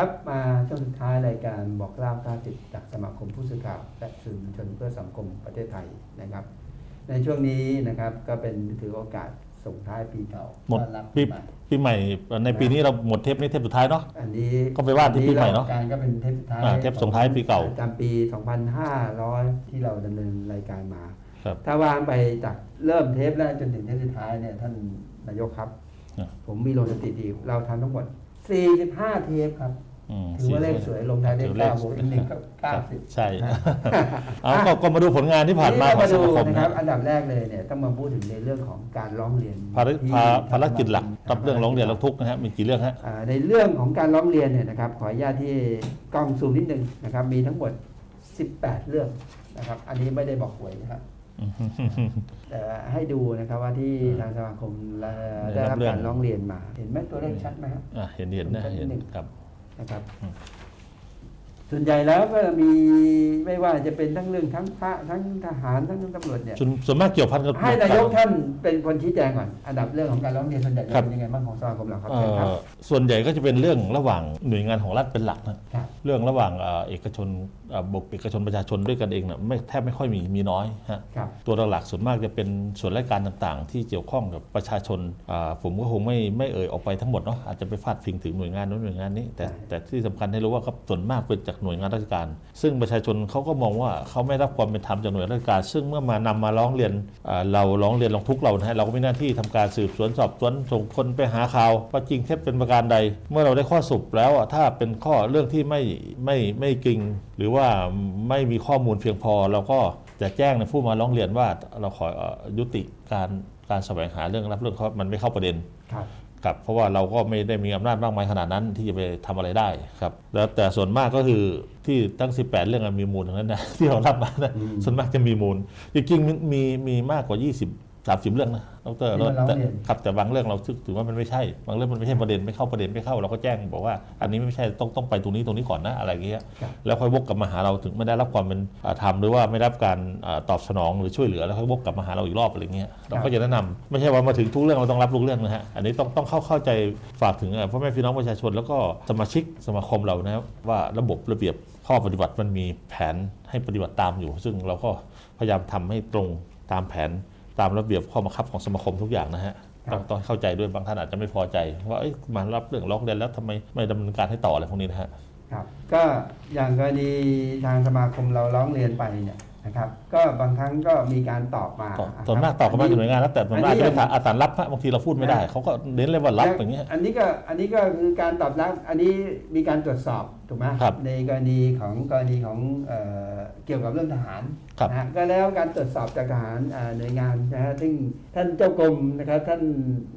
ครับมาช่วงสุดท้ายรายการบอกเล่า90จากสมาคมผู้สื่อข่าวและสื่อมวลชนเพื่อสังคมประเทศไทยนะครับ ในช่วงนี้นะครับก็เป็นถือโอกาสส่งท้ายปีเก่าหมดต้อนรับปีใหม่ปีใหม่ในปีนี้เราหมดเทปนี้เทปสุดท้ายเนาะ อันนี้ก็ไปว่าที่ปีใหม่เนอะการก็เป็นเทปสุดท้ายอ่าเทปส่งท้ายปีเก่าประจำปี 2500 ที่เราดำเนินรายการมา ครับ ถ้าวางไปจากเริ่มเทปแรกจนถึงเทปสุดท้ายเนี่ยท่านนายกครับอะผมมีลงสถิติเราทำทั้งหมด 45 เทปครับ อืมถือว่าเลขสวยลงท้ายด้วยถือเลขเก้าบวกอีกหนึ่งก็เก้าสิบใช่เอาก็ก็มาดูผลงานที่ผ่านมาทีของสดูมาคมนะนะครับ อันดับแรกเลยเนี่ยต้องมาพูดถึงในเรื่องของการร้องเรียนภารที่ภาภารกิจหลักทารับเรื่องร้องเรียนร้องทุกข์นะฮะมีกี่เรื่องฮะอ่าในเรื่องของการร้องเรียนเนี่ยนะครับขออนุญาตที่กล้องซูมนิดนึงนะครับมีทั้งหมด 18 เรื่องนะครับ อันนี้ไม่ได้บอกหวยนะครับแต่ให้ดูนะครับว่าที่ทางสมาคมได้รับการร้องเรียนมา เห็นไหมตัวเลขชัดไหมครับอะเห็นเห็นนะเห็นครับ นะครับอืมส่วนใหญ่แล้วก็มีไม่ว่าจะเป็นทั้งเรื่องทั้งพระทั้งทหารทั้งตำรวจเนี่ยส่วนส่วนมากเกี่ยวพันกับ ให้นายกท่านเป็นคนชี้แจงก่อนอันดับเรื่องของการร้องเรียนส่วนใหญ่ครับเป็นยังไงบ้างของสมาคมเราครับเอ่เชิญครับอส่วนใหญ่ก็จะเป็นเรื่องระหว่างหน่วยงานของรัฐเป็นหลักนะครับ เรื่องระหว่างเอ่อเอกชนเอ่อบุคเอกชนประชาชนด้วยกันเองนะไม่แทบไม่ค่อยมีมีน้อยฮะครับตัวหลักๆส่วนมากจะเป็นส่วนราชการต่างๆ ที่เกี่ยวข้องกับประชาชนอ่าผมก็คงไม่ไม่เอ่ยออกไปทั้งหมดเนาะอาจจะไปฟาดพิงถึงหน่วยงานนู้นหน่วยงานนี้ แต่ใช่แต่ที่สำคัญให้รู้ว่าครับส่วนมากเป็นจากหน่วยงานราชการ ซึ่งประชาชนเขาก็มองว่าเขาไม่รับความเป็นธรรมจากหน่วยราชการ ซึ่งเมื่อมานำมาร้องเรียนอ่าเราร้องเรียนร้องทุกข์เรานะฮะเราก็มีหน้าที่ทำการสืบสวนสอบสวนส่งคนไปหาข่าวว่าจริงเท็จเป็นประการใด เมื่อเราได้ข้อสรุปแล้วอะถ้าเป็นข้อเรื่องที่ไม่ไม่ไม่จริงหรือว่าไม่มีข้อมูลเพียงพอ เราก็จะแจ้งในผู้มาร้องเรียนว่าเราขอเอ่อยุติการการแสวงหาเรื่องรับเรื่องเขามันไม่เข้าประเด็นครับครับเพราะว่าเราก็ไม่ได้มีอำนาจมากมายขนาดนั้นที่จะไปทำอะไรได้ครับ แล้วแต่ส่วนมากก็คือที่ตั้ง 18 เรื่องอะมีมูลทั้งนั้นนะที่เรารับมานะอืมส่วนมากจะมีมูลจริงๆมีมีมีมากกว่า 20 30เรื่องนะดรที่มาร้องแต่เรียน ครับแต่บางเรื่องเราถือว่ามันไม่ใช่ บางเรื่องมันไม่ใช่ประเด็นไม่เข้าประเด็นไม่เข้าเราก็แจ้งบอกว่าอันนี้ไม่ใช่ต้องต้องไปตรงนี้ตรงนี้ก่อนนะอะไรอย่างเงี้ยครับ แล้วค่อยวกกลับมาหาเราถึงไม่ได้รับความเป็นอ่าธรรมหรือว่าไม่ได้รับการอ่าตอบสนองหรือช่วยเหลือแล้วค่อยวกกลับมาหาเราอีกรอบอะไรเงี้ยเราก็จะแนะนำไม่ใช่ว่ามาถึงทุกเรื่องเราต้องรับทุกเรื่องนะฮะอันนี้ต้องต้องเข้าเข้าใจฝากถึงอ่าพ่อแม่พี่น้องประชาชน แล้วก็สมาชิกสมาคมเรานะครับว่าระบบระเบียบข้อปฏิบัติมันมีแผนให้ปฏิบัติตามอยู่ ซึ่งเราก็พยายามทำให้ตรงตามแผน ตามระเบียบข้อบังคับของสมาคมทุกอย่างนะฮะครับต้องต้องเข้าใจด้วยบางท่านอาจจะไม่พอใจ ว่าเอ้ยมารับเรื่องร้องเรียนแล้วทำไมไม่ดำเนินการให้ต่ออะไรพวกนี้นะฮะครับก็อย่างกรณีทางสมาคมเราร้องเรียนไปเนี่ย นะครับก็บางครั้งก็มีการตอบมาตอนะครับตอนมากตอบกันมาจากหน่วยงานแล้วแต่มันอาจจะเป็นอันนี้อาสารรับฮะบางทีเราพูดไม่ได้ เขาก็เน้นเลยว่ารับอย่างเงี้ยอันนี้ก็อันนี้ก็คือการตอบรับอันนี้มีการตรวจสอบถูกไหมครับในกรณีของกรณีของเอ่อเกี่ยวกับเรื่องทหารครับนะฮะก็แล้วการตรวจสอบจากทหารอ่าหน่วยงานนะฮะซึ่งท่านเจ้ากรมนะครับท่าน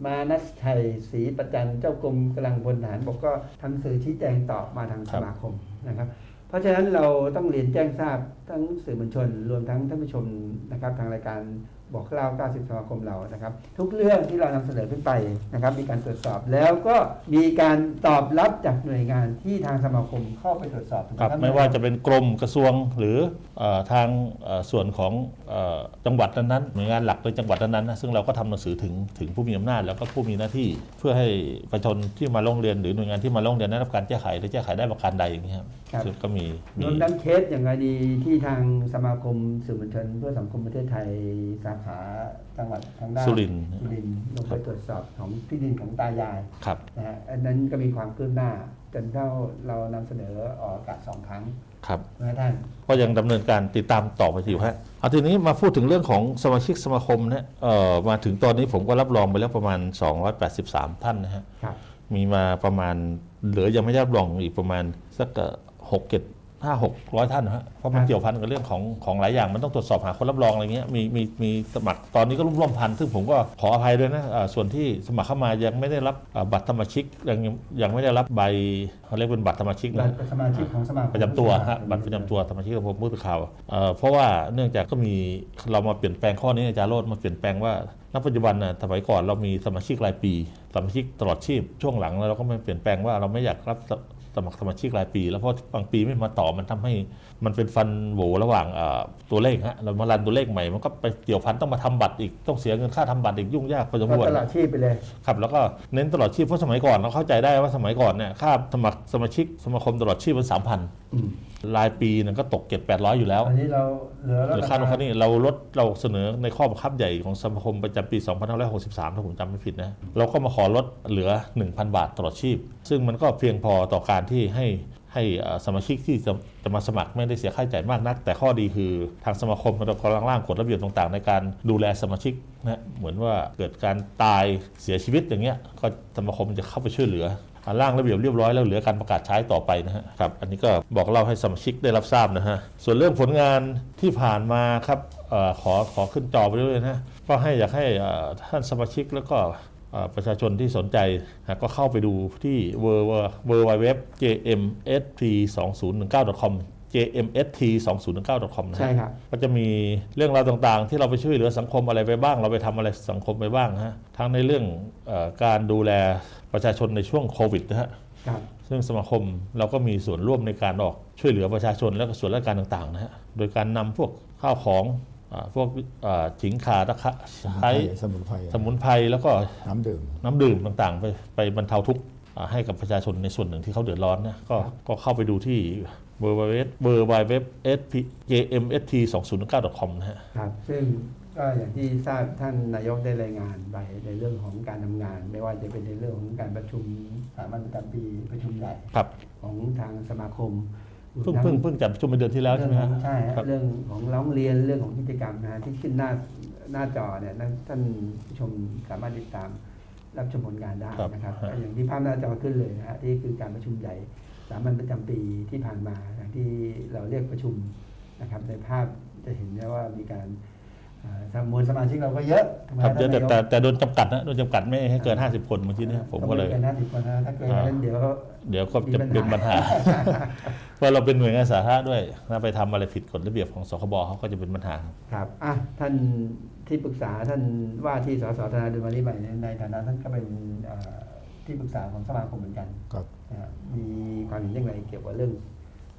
มานัชชัยศรีประจันเจ้ากรมกำลังพลทหารบกก็ทำสื่อชี้แจงตอบมาทางสมาคมนะครับ เพราะฉะนั้นเราต้องเรียนแจ้งทราบทั้งสื่อมวลชน รวมทั้งท่านผู้ชมนะครับทางรายการบอกเล่า 90 สมาคมเรานะครับ ทุกเรื่องที่เรานำเสนอขึ้นไปนะครับ มีการตรวจสอบแล้วก็มีการตอบรับจากหน่วยงานที่ทางสมาคมเข้าไปตรวจสอบถูกหครับท่นไม่ว่าจะเป็นกรมกระทรวงหรือเออทางเอ่อส่วนของเอ่อจังหวัดนั้นๆหน่วยงานหลักในจังหวัดนั้นๆนะซึ่งเราก็ทำหนังสือถึงถึงผู้มีอำนาจแล้วก็ผู้มีหน้าที่ เพื่อให้ประชาชนที่มาร้องเรียนหรือหน่วยงานที่มาร้องเรียนได้รับการแก้ไขหรือแก้ไขได้ประการใดอย่างนี้ยครับครับซึ่งก็มีรมีวมทั้งเคสอย่างกรณีที่ทางสมาคมสื่อมวลชนเพื่อสังคมประเทศไทยสาขาจังหวัดทางด้านสุรินทร์สุรินทร์ลงไปตรวจสอบของที่ดินของตายายครับนะฮะอันนั้นก็มีความคืบหน้า จนเท่าเรานำเสนอออกอากาศสองครั้งครับนะท่านก็ยังดำเนินการติดตามต่อไปอยู่ฮะเอาทีนี้มาพูดถึงเรื่องของสมาชิกสมาคมเนี่ยเอ่อมาถึงตอนนี้ผมก็รับรองไปแล้วประมาณ 283 ท่านนะฮะครับมีมาประมาณเหลือยังไม่ได้รับรองอีกประมาณสัก หกเจ็ดห้าหกร้อยท่านนะฮะเพราะมันครับเกี่ยวพันกับเรื่องของของหลายอย่างมันต้องตรวจสอบหาคนรับรองอะไรเงี้ยมีมีมีสมัครตอนนี้ก็ร่วมๆพันซึ่งผมก็ขออภัยด้วยนะอ่าส่วนที่สมัครเข้ามายังไม่ได้รับอ่าบัตรสมาชิกยังยังไม่ได้รับใบเขาเรียกเป็นบัตรสมาชิกบันะ ตรสมาชิกของสมาคมประจำตัวฮะบัตรประจำตัวสมาชิกสมาคมผู้สื่อข่าวเอ่อเพราะว่าเนื่องจากก็มีเรามาเปลี่ยนแปลงข้อนี้อาจารย์โรดมาเปลี่ยนแปลงว่าณปัจจุบันน่ะสมัยก่อนเรามีสมาชิกรายปี สมาชิกตลอดชีพช่วงหลังเราก็มาเปลี่ยนแปลงว่าเราไม่อยากรับ สมัครสมาชิกรายปี แล้วเพราะบางปีไม่มาต่อมันทำให้มันเป็นฟันโหวระหว่างเอ่อตัวเลขฮะเรามารันตัวเลขใหม่มันก็ไปเกี่ยวพันต้องมาทำบัตรอีกต้องเสียเงินค่าทำบัตรอีกยุ่งยากพอสมก็ควรตลอดชีพไปเลยครับแล้วก็เน้นตลอดชีพเพราะสมัยก่อนเราเข้าใจได้ว่าสมัยก่อนเนี่ยค่าสมัครสมาชิกสมาคมตลอดชีพมันสามพันอืม รายปีนึงก็ตกเจ็ดแปดร้อยอยู่แล้วอันนี้เราเหลือหรือค่าโน่นค่านี่เราลดเราเสนอในข้อบังคับใหญ่ของสมาคมประจำปี 2563 ถ้าผมจำไม่ผิดนะ เราก็มาขอลดเหลือ 1,000 บาทตลอดชีพ ซึ่งมันก็เพียงพอต่อการที่ให้ให้เอ่อสมาชิกที่จะจะมาสมัครไม่ได้เสียค่าใช้จ่ายมากนัก แต่ข้อดีคือทางสมาคมเรากำลังร่างกฎระเบียบต่างๆ ในการดูแลสมาชิกนะเหมือนว่าเกิดการตายเสียชีวิตอย่างเงี้ยก็สมาคมจะเข้าไปช่วยเหลืออ่า ร่างระเบียบเรียบร้อยแล้วเหลือการประกาศใช้ต่อไปนะฮะครับอันนี้ก็บอกเล่าให้สมาชิกได้รับทราบนะฮะส่วนเรื่องผลงานที่ผ่านมาครับออขอขอขึ้นจอไปด้วยนะก็ให้อยากให้ท่านสมาชิกแล้วก็ประชาชนที่สนใจก็เข้าไปดูที่ w w w jmsp 2 0 1 9 com jmst 2 0 1 9 com นะฮะใช่ครับก็จะมีเรื่องราวต่างๆ ที่เราไปช่วยเหลือสังคมอะไรไปบ้าง เราไปทำอะไรสังคมไปบ้างฮะทั้งในเรื่องเออการดูแลประชาชนในช่วงโควิดนะฮะครับซึ่งสมาคมเราก็มีส่วนร่วมในการออกช่วยเหลือประชาชนและก็ส่วนราชการต่างๆนะฮะโดยการนำพวกข้าวของอาพวกอ่าถิงขาตะคะใช้สมุนไพรสมุนไพรแล้วก็น้ำดื่มน้ำดื่มต่างๆ ไปไปบรรเทาทุกข์อ่าให้กับประชาชนในส่วนหนึ่งที่เขาเดือดร้อนนะก็ก็เข้าไปดูที่ w w w w w w jmst 2 0 1 9 com นะฮะครับซึ่งก็อย่างที่ทราบท่านนายกได้รายงานไปในเรื่องของการทำงาน ไม่ว่าจะเป็นในเรื่องของการประชุมสามัญประจำปีประชุมใหญ่ครับของทางสมาคมเพิ่งเพิ่งเพิ่งจัดประชุมไปเดือนที่แล้วใช่ไหมเรื่ฮะองของใช่ฮะครับเรื่องของร้องเรียนเรื่องของกิจกรรมนะฮะที่ขึ้นหน้าหน้าจอเนี่ยท่านท่านผู้ชมสามารถติดตามรับชมผลงานได้นะครับก็อย่างที่ภาพหน้าจอขึ้นเลยนะฮะที่คือการประชุมใหญ่ สามัญประจำปีที่ผ่านมาอย่างที่เราเรียกประชุมนะครับในภาพจะเห็นได้ว่ามีการเอ่อทางมวลสมาชิกเราก็เยอะถูกไหมครับท่านแต่นายกแต่แต่โดนจำกัดนะโดนจำกัดไม่ให้เกิน 50 คนเมื่อกี้เนี้ผมก็เลยต้องไเกินห้าสิบคนนะถ้าเกินนั้นเดี๋ยวเดี๋ยวก็จะมีเป็นปัปัญญหาหาเพราะเราเป็นหน่วยงานสาธารณะด้วยถ้าไปทำอะไรผิดกฎระเบียบของสคบเขาก็จะเป็นปัญหาครับครับอะท่านที่ปรึกษาท่านว่าที่สสธนาดุลมาริใหม่ในในฐานะท่านก็เป็นเอ่อที่ปรึกษาของสมาคมเหมือนกันครับนะฮะ มีความเห็นอย่างไรเกี่ยวกับเรื่อง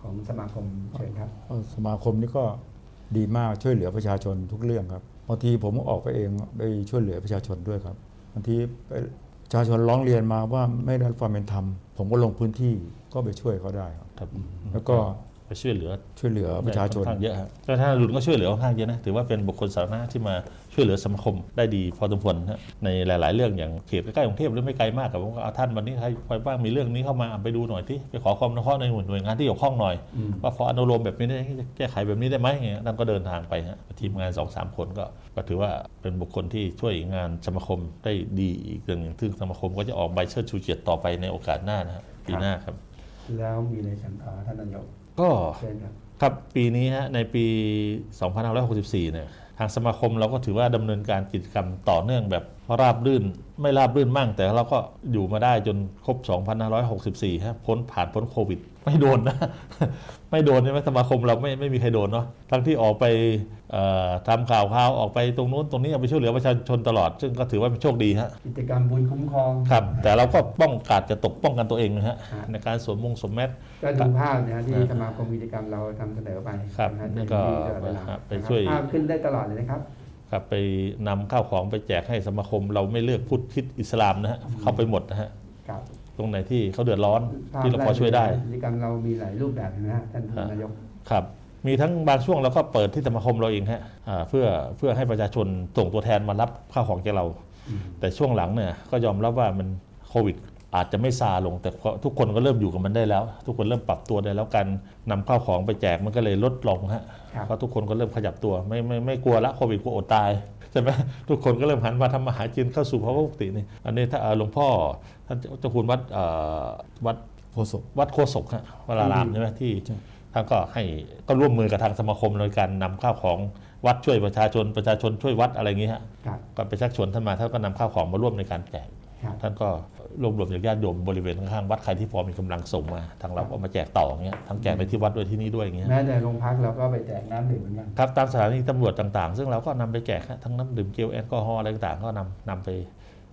ของสมาคมเชิญครับก็สมาคมนี่ก็ดีมากช่วยเหลือประชาชนทุกเรื่องครับบางทีผมออกไปเองไปช่วยเหลือประชาชนด้วยครับบางทีไปประชาชนร้องเรียนมาว่าไม่ได้รับความเป็นธรรมผมก็ลงพื้นที่ก็ไปช่วยเขาได้ครับครับแล้วก็ไป ช่วยเหลือช่วยเหลือประชาชนค่อนข้างเยอะครับแต่ท่านอรุณก็ช่วยเหลือค่อนข้างเยอะนะถือว่าเป็นบุคคลสาธารณะที่มาช่วยเหลือสมาคมได้ดีพอสมควรนะในหลาย ๆ เรื่องอย่างเขตใกล้ๆกรุงเทพหรือไม่ไกลมากกับผมก็เอาท่านวันนี้ใครใครบ้างมีเรื่องนี้เข้ามาไปดูหน่อยที่ไปขอความอนุเคราะห์ในหน่วยงานที่เกี่ยวข้องหน่อยอืมว่าพออนุโลมแบบนี้ได้แก้ไขแบบนี้ได้ไหมอย่างเงี้ยท่านก็เดินทางไปฮะทีมงานสองสามคนก็ก็ถือว่าเป็นบุคคลที่ช่วยงานสมาคมได้ดีอีกเรื่องหนึ่งซึ่งสมาคมก็จะออกใบเชิดชูเกียรติต่อไปในโอกาสหน้านะฮะปีหน้าครับ แล้วมีอะไรเสริมต่อท่านนายกก็เชิญครับครับปีนี้ฮะในปี 2564 เนี่ยทางสมาคมเราก็ถือว่าดำเนินการกิจกรรมต่อเนื่องแบบ ราบรื่นไม่ราบรื่นมั่ง แต่เราก็อยู่มาได้จนครบ 2564ฮะพ้นผ่านพ้นโควิด ไม่โดนนะ ไม่โดนใช่ไหมสมาคมเราไม่ไม่มีใครโดนเนาะทั้งที่ออกไปเอ่อทำข่าวข่าวออกไปตรงนู้นตรงนี้เอาไปช่วยเหลือประชาชนตลอด ซึ่งก็ถือว่าเป็นโชคดีฮะกิจกรรมบุญคุ้มครองครับแต่เราก็ป้องกัดจะตกป้องกันตัวเองนะฮะครับในการสวมมงสวมแมสก็ดูภาพนะฮะที่ครับสมาคมกิจกรรมเราทำเสนอไปครับนะฮะแล้วก็จะมีตลอดเวลาครับไปนะครับช่วยภาพขึ้นได้ตลอดเลยนะครับ ครับไปนำข้าวของไปแจกให้สมาคม เราไม่เลือกพุทธคริดอิสลามนะฮะเข้าไปหมดนะฮะครับตรงไหนที่เขาเดือดร้อนภาพที่เราพอช่วยได้กิจกรรมเรามีหลายรูปแบบนะฮะท่านครับนายกครับมีทั้งบางช่วงเราก็เปิดที่สมาคมเราเองฮะอ่าเพื่อเพื่อให้ประชาชนส่งตัวแทนมารับข้าวของจากเราอืมแต่ช่วงหลังเนี่ยก็ยอมรับว่ามันโควิด อาจจะไม่ซาลงแต่ทุกคนก็เริ่มอยู่กับมันได้แล้ว ทุกคนเริ่มปรับตัวได้แล้วการนำข้าวของไปแจกมันก็เลยลดลงฮะครับ เพราะทุกคนก็เริ่มขยับตัวไม่ไม่ไม่กลัวละโควิดกลัวอดตายใช่ไหมทุกคนก็เริ่มหันมาทำมาหากินเข้าสู่ภาวะปกตินี่อันนี้ถ้าเอ่อหลวงพ่อท่านเจ้าคุณวัดเอ่อวัดโฆษกวัดโคศกฮะวรารามใช่ไหมที่ใช่ท่านก็ให้ก็ร่วมมือกับทางสมาคมในการนำข้าวของวัดช่วยประชาชนประชาชนช่วยวัดอะไรอย่างนี้ฮะครับก็ไปชักชวนท่านมาท่านก็นำข้าวของมาร่วมในการแจกครับท่านก็ รวบรวมจากญาติโยมบริเวณข้างๆวัดใครที่พอมีกำลังส่งมาทางเราก็เอามาแจกต่ออย่างเงี้ยทั้งแจกในที่วัดด้วยที่นี่ด้วยอย่างเงี้ยแม้แต่โรงพักเราก็ไปแจกน้ำดื่มเหมือนกันครับตามสถานีตำรวจต่างๆ ซึ่งเราก็นำไปแจกฮะทั้งน้ำดื่มเจลแอลกอฮอล์อะไรต่างๆ ก็นำนำไป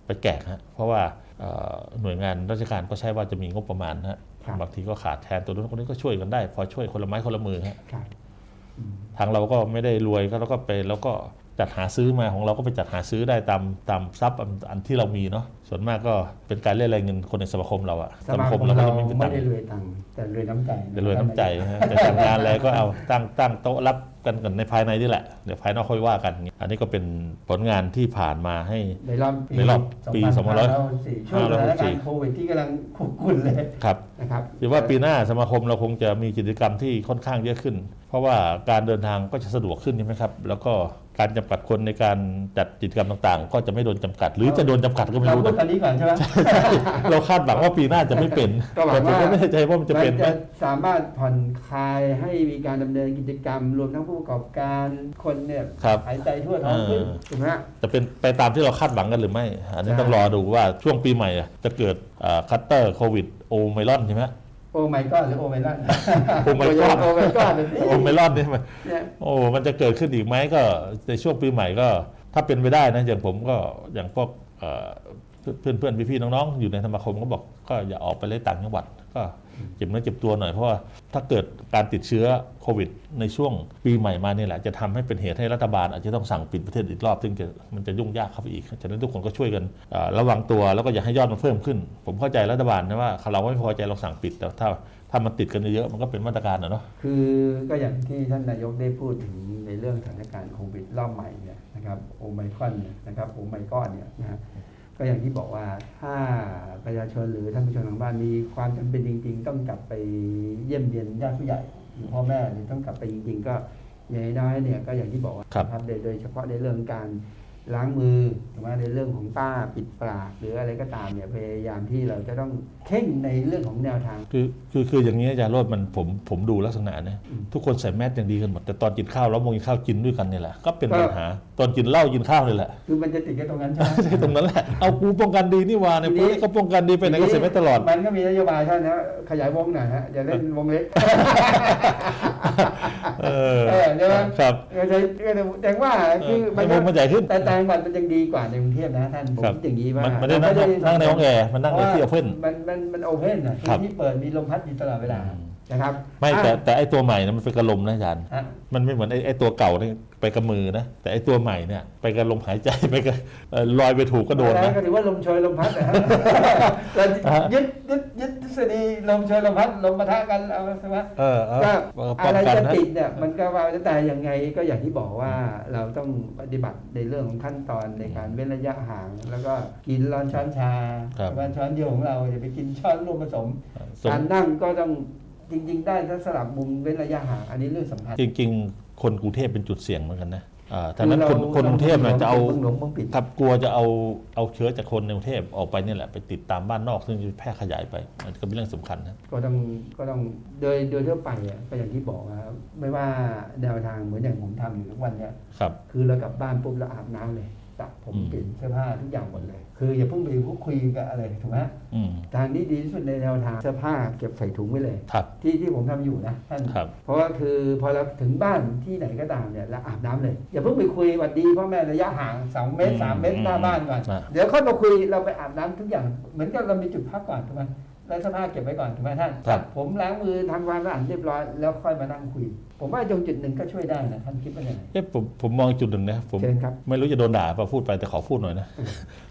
ไปแจกฮะเพราะว่าเอ่อหน่วยงานราชการก็ใช่ว่าจะมีงบประมาณฮะครับบางทีก็ขาดแทนตัวนู้นคนนี้ก็ช่วยกันได้ พอช่วยคนละไม้คนละมือฮะครับอืมทางเราก็ไม่ได้รวยก็เราก็ไปแล้วก็ จัดหาซื้อมาของเราก็ไปจัดหาซื้อได้ตามตามทรัพย์อันอันที่เรามีเนาะส่วนมากก็เป็นการเรียกรายเงินคนในสมาคมเราอะสมาคมเราก็เราจะไม่มีไม่ตังค์ได้รวยตังค์แต่รวยน้ำใจจะรวยน้ำใจนะฮะจะทำงานอะไรก็เอาตั้งตั้งโต๊ะรับกันกันในภายในนี่แหละ เดี๋ยวภายนอกค่อยว่ากัน อันนี้ก็เป็นผลงานที่ผ่านมาให้ในรอบในรอบปี2564 2564ช่วงสถานการณ์โควิดที่กำลังคุกคุนเลยครับนะครับหรือว่าปีหน้าสมาคมเราคงจะมีกิจกรรมที่ค่อนข้างเยอะขึ้น เพราะว่าการเดินทางก็จะสะดวกขึ้นใช่ไหมครับ แล้วก็ การจำกัดคนในการจัดกิจกรรมต่าง ๆ ก็จะไม่โดนจำกัด หรือจะโดนจำกัดก็ไม่เรารู้พูดนะตอนนี้ก่อนใช่ไหมเราคาดหวังว่าปีหน้าจะไม่เป็นก็หวัแต่งผมว่าก็ไม่แน่ใจว่ามันจะเป็นไหมจะสามารถผ่อนคลายให้มีการดำเนินกิจกรรม รวมทั้งผู้ประกอบการคนเนี่ยครับหายใจทั่วท้องขึ้นเออถูกไหมฮะจะเป็นไปตามที่เราคาดหวังกันหรือไม่ อันนี้ใช่ต้องรอดูว่าช่วงปีใหม่อะจะเกิดคัตเตอร์โควิดโอไมลอนใช่ไหม โอ้ไม่ก็หรือโอ้ไม่ลั่นโอ้ my god โอ้ไม่ก็แบบนี้โอไมลอนนี่มันเนี่ยโอ้มันจะเกิดขึ้นอีกไหมก็ในช่วงปีใหม่ก็ ถ้าเป็นไปได้นะอย่างผมก็อย่างพวก เอ่อเพื่อนเพื่อนๆพี่ๆน้องๆอยู่ในสมาคมก็บอกก็อย่าออกไปเลยต่างจังหวัด ก็เจ็บเนื้อเจ็บตัวหน่อยเพราะว่าถ้าเกิดการติดเชื้อโควิด ในช่วงปีใหม่มาเนี่ยแหละ จะทำให้เป็นเหตุให้รัฐบาลอาจจะต้องสั่งปิดประเทศอีกรอบ ซึ่งจะมันจะยุ่งยากเข้าไปอีกฉะนั้นทุกคนก็ช่วยกันเอ่อระวังตัวแล้วก็อย่าให้ยอดมันเพิ่มขึ้น ผมเข้าใจรัฐบาลนะว่าเราไม่พอใจเราสั่งปิดแต่ถ้าถ้ามันติดกันเยอะๆมันก็เป็นมาตรการนะเนาะคือก็อย่างที่ท่านนายกได้พูดถึงในเรื่องสถานการณ์โควิดรอบใหม่เนี่ยนะครับโอไมครอนเนี่ยนะครับโอไมครอนเนี่ยนะฮะ ก็อย่างที่บอกว่าถ้าประชาชนหรือท่านผู้ชมทางบ้านมีความจำเป็นจริง ๆ ต้องกลับไปเยี่ยมเยียนญาติผู้ใหญ่หรือพ่อแม่หรือต้องกลับไปจริง ๆ ก็อย่างน้อยๆเนี่ยก็อย่างที่บอกว่าครับนะโดยโดยเฉพาะในเรื่องการ ล้างมือถูกไหมในเรื่องของป้าปิดปาก หรืออะไรก็ตามเนี่ยพยายามที่เราจะต้องเข่งในเรื่องของแนวทาง คือคือคืออย่างนี้อาจารย์โรดมันผมผมดูลักษณะนะอืมทุกคนใส่แมสอย่างดีกันหมดแต่ตอนกินข้าวแล้วมงกินข้าวกินด้วยกันเนี่ยแหละก็เป็นก็ปัญหาตอนกินเหล้ากินข้าวนี่แหละคือมันจะติดกันตรงนั้นใช่ไหมใช่ตรงนั้นแหละเอากูป้องกันดีนี่หว่าเนี่ยทีนี้กูก็ป้องกันดีไปไหนก็เสียไม่ตลอดมันก็มีนโยบายท่านนะขยายวงหน่อยฮะอย่าเล่นวงเล็ก เออเออใช่ไหมครับก็จะก็จะแจ้งว่าคือเออให้วงมันใหญ่ขึ้นแต่ต่างจังหวัดมันยังดีกว่าในกรุงเทพนะท่านผมครับคิดอย่างนี้ว่ามันมันได้นั่งนั่งในห้องแอร์มันนั่งในที่โอเพ่นมันมันมันโอเพนอะครับที่เปิดมีลมพัดอยู่ตลอดเวลาอืม นะครับไม่แต่อะแต่ไอตัวใหม่นะมันเป็นกระลมนะอาจารย์ฮะมันไม่เหมือนไอไอตัวเก่าเนี่ยไปกับมือนะ แต่ไอตัวใหม่เนี่ย ไปกับลมหายใจ ไปกับเอ่อลอยไปถูกก็โดนอะไรนะ ก็ถือว่าลมโชยลมพัดนะฮะเรายึดยึดยึดทฤษฎีลมโชยลมพัดลมปะทะกันเอาใช่ไหมเออเออก็ป้อะองไรกันจะนะติดเนี่ยมันก็ว่าแต่ยังไงก็อย่างที่บอกว่าเราต้องปฏิบัติในเรื่องของขั้นตอนในการเว้นระยะห่าง แล้วก็กินร้อนช้อนชาครับ ว่าช้อนเดียวของเราอย่าไปกินช้อนร่วมผสม สมการนั่งก็ต้อง จริง ๆ ได้ถ้าสลับมุมเว้นระยะห่างอันนี้เรื่องสำคัญ จริง ๆ คนกรุงเทพเป็นจุดเสี่ยงเหมือนกันนะอ่าทางนั้นอคนคนกรุงเทพเนี่ยจะเอาเมืองหลวงเมืองปิด ครับกลัวจะเอาเอาเชื้อจากคนในกรุงเทพออกไปเนี่ยแหละไปติดตามบ้านนอกซึ่งจะแพร่ขยายไปมันก็เป็นเรื่องสำคัญนะ ก็ต้องก็ต้องโดยโดยทั่วไปอะก็อย่างที่บอกนะครับไม่ว่าแนวทางเหมือนอย่างผมทำอยู่ทุกวันเนี่ยครับ คือเรากลับบ้านปุ๊บเราอาบน้ำเลย สระผมอืมเปลี่ยนเสื้อผ้าทุกอย่างหมดเลย คืออย่าเพิ่งไปพูดคุยกับอะไรถูกไหมอืมทางที่ดีที่สุดในแนวทางเสื้อผ้าเก็บใส่ถุงไว้เลยครับที่ที่ผมทำอยู่นะท่านครับเพราะว่าคือพอเราถึงบ้านที่ไหนก็ตามเนี่ยเราอาบน้ำเลย อย่าเพิ่งไปคุยหวัดดีพ่อแม่ระยะห่าง2เมตรอืม3เมตรหน้าบ้านก่อนอะเดี๋ยวค่อยมาคุยเราไปอาบน้ำทุกอย่างเหมือนกับเรามีจุดพักก่อนถูกไหม แล้วเสื้อผ้าเก็บไว้ก่อนถูกไหมท่านครับ ผมล้างมือทำความสะอาดเรียบร้อยแล้วค่อยมานั่งคุย ผมว่าตรงจุดหนึ่งก็ช่วยได้นะท่านคิดว่ายังไง เอ๊ะผมผมมองจุดหนึ่งนะผมเชิญครับไม่รู้จะโดนด่าป่ะพูดไปแต่ขอพูดหน่อยนะ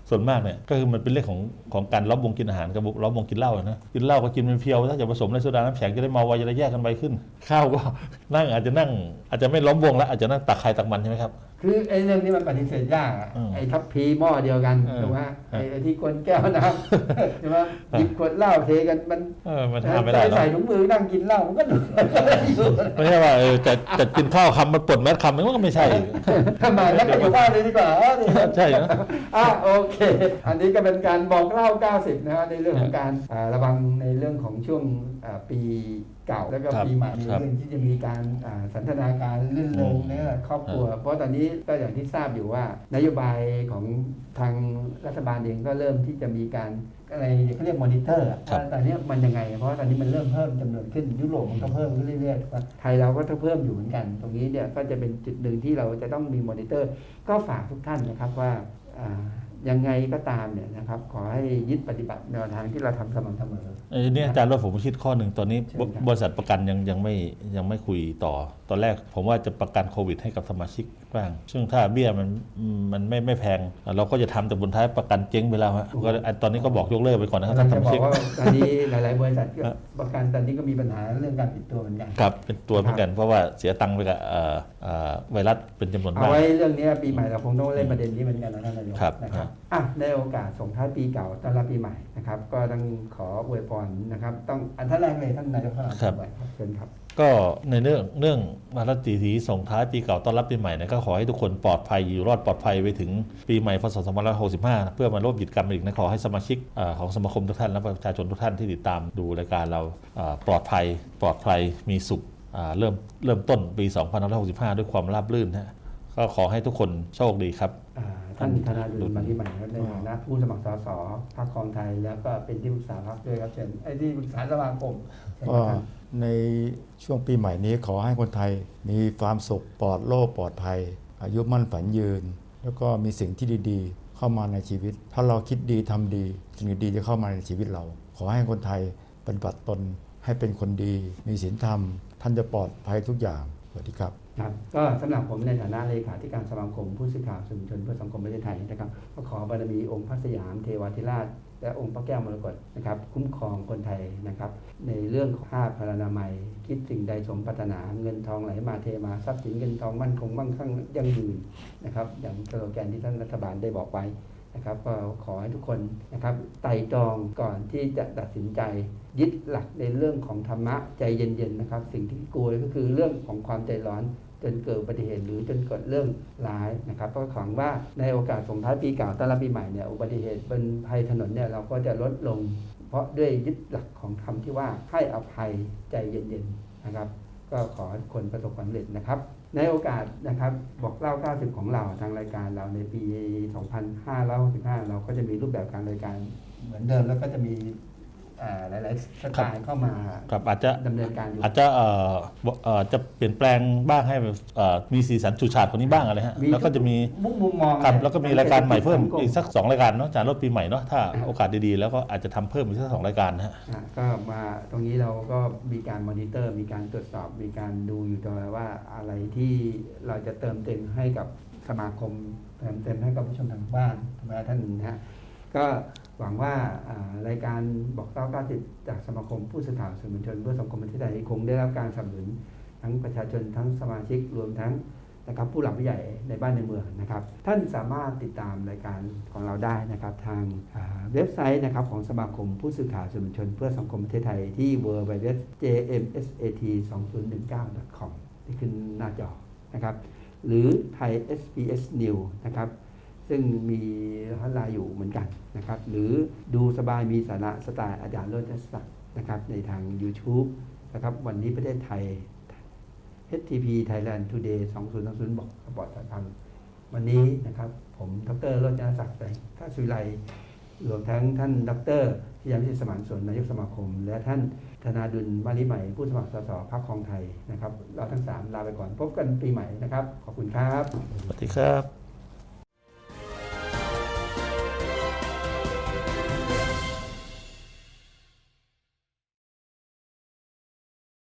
ส่วนมากเนี่ยก็คือมันเป็นเรื่องของของการล้อมวงกินอาหารกับล้อมวงกินเหล้านะกินเหล้าก็กินเป็นเพียวถ้าจะผสมในโซดาน้ำแข็งจะได้เมาไวจะได้แยกกันไปขึ้น ข้าวก็ นั่งอาจจะนั่งอาจจะไม่ล้อมวงแล้วอาจจะนั่งตักใครตักมันใช่ไหมครับ คือไอ้เรื่องนี้มันปฏิเสธยากอะอืมไอ้ทัพพีหม้อเดียวกันเออถูกไหมเออไอ้ที่กวนแก้วน้ำ ใช่ไหมหยิบขวดเหล้าเทกันมันเออมันทำไม่ได้เนอะ ใส่ถุงมือนั่งกินเหล้ามันก็ดูไม่ใช่ว่าเออจะจะกินข้าวคำมันปลดแมสคำมันก็ไม่ใช่ ทำไมแล้วก็อยู่บ้านเลยดีกว่าเออนี่ใช่นะ อะโอเค อันนี้ก็เป็นการบอกเล่า 90 นะฮะในเรื่องของการอ่าระวังในเรื่องของช่วงอ่าปี เก่าแล้วก็ครับปีใหม่ในครับเรื่องที่จะมีการอ่าสันทนาการลื่นเริงอืมในครอบครัว เพราะตอนนี้ก็อย่างที่ทราบอยู่ว่านโยบายของทางรัฐบาลเองก็เริ่มที่จะมีการอะไรเขาเรียกมอนิเตอร์อะครับว่าตอนนี้มันยังไง เพราะว่าตอนนี้มันเริ่มเพิ่มจำนวนขึ้นยุโรปมันก็เพิ่มขึ้นเรื่อยๆไทยเราก็ต้องเพิ่มอยู่เหมือนกัน ตรงนี้เนี่ยก็จะเป็นจุดหนึ่งที่เราจะต้องมีมอนิเตอร์ ก็ฝากทุกท่านนะครับว่าอ่า ยังไงก็ตามเนี่ยนะครับ ขอให้ยึดปฏิบัติแนวทางที่เราทำสม่ำเสมอเอ้ยเนี่ยอาจารย์ว่าผมคิดข้อหนึ่งตอนนี้เชิญบครับบริษัทประกันยังยังไม่ยังไม่คุยต่อ ตอนแรกผมว่าจะประกันโควิด ให้กับสมาชิกบ้าง ซึ่งถ้าเบี้ยมันมันไม่ไม่แพง เราก็จะทำแต่บนท้ายประกันเจ๊งไปแล้วฮะก็ตอนนี้ก็บอกยกเลิกไปก่อนนะครับเราท่านสจะมาบอชิกกว่าตอนนี้หลาย ๆ บริษัทก็ครับประกันตอนนี้ก็มีปัญหาเรื่องการปิดตัวเหมือนกันครับเป็นตัวเหมือนกันเพราะว่าเสียตังค์ไปกับเอ่อเอ่อไวรัสเป็นจำนวนเอามากไว้เรื่องนี้ปีใหม่เราคงต้องเล่นประเด็นนี้เหมือนกันนะท่านนายกครับนะคครัรับบอะในโอกาสส่งท้ายปีเก่าต้อนรับปีใหม่นะครับ ก็ต้องขออวยพรนะครับ ต้องอันท่านแรกเลยท่านนายกท่านครับเชิญครับ ก็ในเรื่องเรื่องมาตรตีสีส่งท้ายปีเก่าต้อนรับปีใหม่เนะก็ขอให้ทุกคนปลอดภัยอยู่รอดปลอดภัยไปถึงปีใหม่พศ2565 เพื่อมาร่วมกิจกรรมอีกนะขอให้สมาชิกเอ่อของสมาคมทุกท่านและประชาชนทุกท่านที่ติดตามดูรายการเราเอ่อปลอดภัยปลอดภัยมีสุขอ่าเริ่มเริ่มต้นปี2565 ด้วยความราบรื่นนะก็ขอให้ทุกคนโชคดีครับอ่า ท่านธนาดุลมาที่ใหม่ครับในฐานะผู้สมัครสสพรรคครองไทย แล้วก็เป็นที่ปรึกษาพรรคด้วยครับเชิญไอ้ที่ปรึกษาสมาคมเชิญก็ครับในช่วงปีใหม่นี้ขอให้คนไทย มีความสุขปลอดโรคปลอดภัย อายุมั่นฝันยืน แล้วก็มีสิ่งที่ดีๆ เข้ามาในชีวิต ถ้าเราคิดดีทำดี สิ่งดีๆจะเข้ามาในชีวิตเรา ขอให้คนไทยปฏิบัติตนให้เป็นคนดี มีศีลธรรม ท่านจะปลอดภัยทุกอย่างสวัสดีครับ ครับก็สำหรับผมในฐานะเลขาธิการสมาคมผู้สื่อข่าวสื่อมวลชนเพื่อสังคมประเทศไทยนะครับก็ขอบารมีองค์พระสยามเทวาธิราช และองค์พระแก้วมรกตนะครับ คุ้มครองคนไทยนะครับ ในเรื่องของภาพพลานามัย คิดสิ่งใดสมปรารถนาเงินทองไหลมาเทมาทรัพย์สินเงินทองมั่นคงมั่งคั่งยั่งยืนนะครับ อย่างสโลแกนที่ท่านรัฐบาลได้บอกไว้นะครับก็ขอให้ทุกคนนะครับไต่ตรองก่อนที่จะตัดสินใจ ยึดหลักในเรื่องของธรรมะใจเย็นๆนะครับ สิ่งที่กลัวก็คือเรื่องของความใจร้อน จนเกิดอุบัติเหตุหรือจนเกิดเรื่องร้ายนะครับก็หวังว่าในโอกาสส่งท้ายปีเก่าต้อนรับปีใหม่เนี่ยอุบัติเหตุบนภัยถนนเนี่ยเราก็จะลดลง เพราะด้วยยึดหลักของคำที่ว่าให้อภัยใจเย็นๆนะครับ ก็ขอคนประสบความสำเร็จนะครับในโอกาสนะครับบอกเล่า 90 ของเราทางรายการเราในปี 2565 เราก็จะมีรูปแบบการรายการ เหมือนเดิมแล้วก็จะมี หลายๆสไตล์เข้ามาครับอาจจะดำเนินการอยู่อาจจะเอ่อเอ่อจะเปลี่ยนแปลงบ้างให้เอ่อมีสีสันฉูดฉาดกว่านี้บ้างอะไรฮะมีแล้วก็จะมีมุกมุมมองครับอะไรแล้วก็มีรายการใหม่เพิ่มสังคอีกสักสองรายการเนาะจากรถปีใหม่เนาะถ้าโอกาสดีๆ แล้วก็อาจจะทำเพิ่มอีกสักสองรายการนะฮะอะก็มาตรงนี้เราก็มีการมอนิเตอร์ มีการตรวจสอบมีการดูอยู่ตลอดว่าอะไรที่เราจะเติมเต็มให้กับสมาคมเติมเต็มให้กับผู้ชมทางบ้านธรรมดาท่านนะฮะ ก็หวังว่ารายการบอกเล่า90จากสมาคมผู้สื่อข่าวสื่อมวลชนเพื่อสังคมประเทศไทยคงได้รับการสนับสนุนทั้งประชาชนทั้งสมาชิกรวมทั้งนะครับผู้หลักผู้ใหญ่ในบ้านในเมืองนะครับ ท่านสามารถติดตามรายการของเราได้นะครับ ทางเว็บไซต์นะครับของสมาคมผู้สื่อข่าวสื่อมวลชน เพื่อสังคมประเทศไทยที่ www.jmsat201.9.com ที่ขึ้นหน้าจอนะครับ หรือไทย SBS News นะครับ ซึ่งมีฮอตไลน์อยู่เหมือนกันนะครับหรือดูสบายมีสาระสไตล์อาจารย์โรจนศักดิ์นะครับในทาง YouTube นะครับวันนี้ประเทศไทย HTP Thailand Today 2020 บอกบอดสายพันวันนี้นะครับผมดรโรจนศักดิ์แสงท่าสุวิไลรวมทั้งท่านดรพิยามิสิสมานสวนนายกสมาคม และท่านธนาดุลมาลิใหม่ผู้สมัครสสพรรคคลองไทยนะครับเราทั้งสามลาไปก่อนพบกันปีใหม่นะครับ ขอบคุณครับ สวัสดีครับ